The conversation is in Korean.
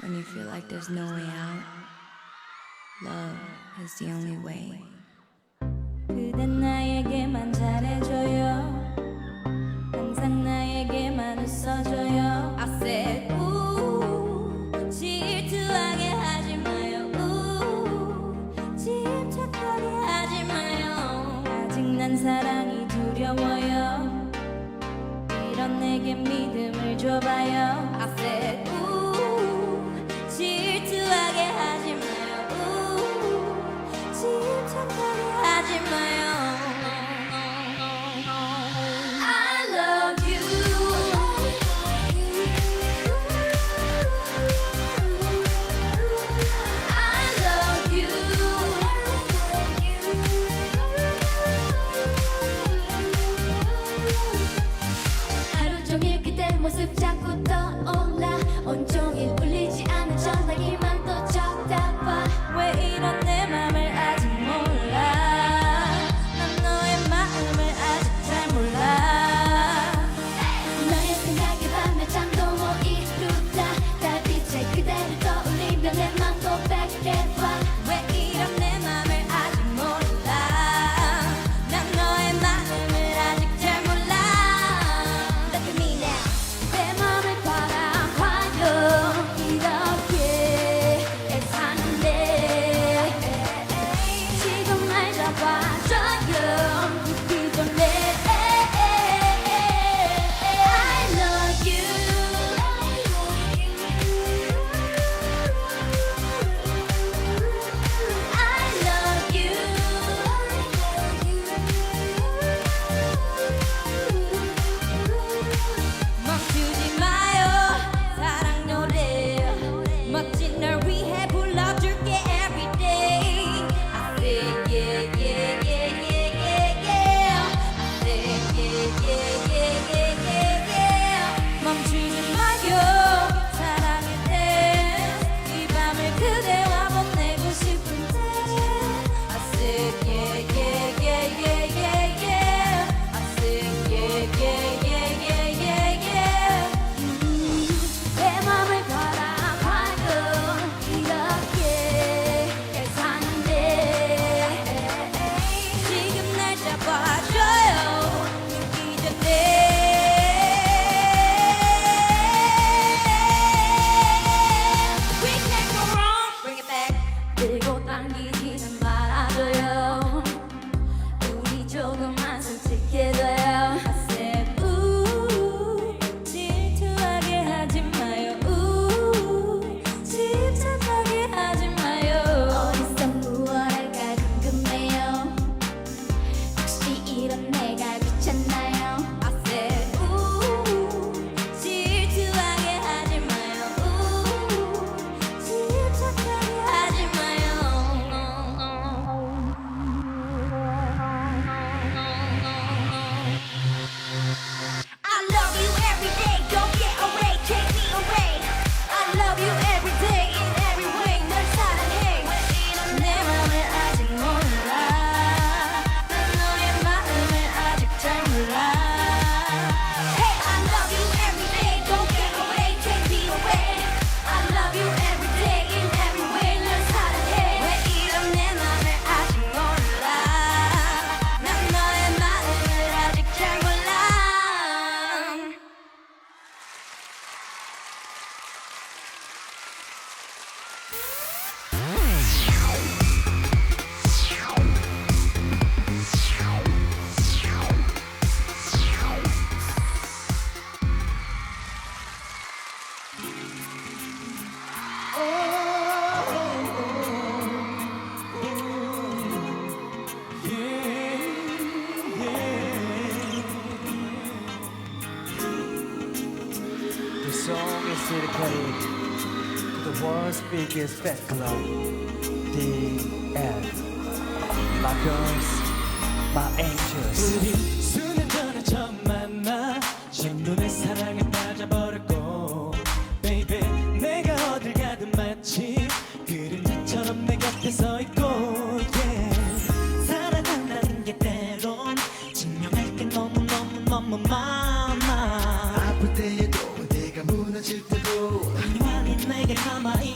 When you feel like there's no way out, love is the only way. 그댄 나에게만 잘해줘요. 항상 나에게만 웃어줘요. I said, 사랑이 두려워요. 이런 내게 믿음을 줘봐요. song is dedicated to the world's biggest fan club, DF. My girls, my angels.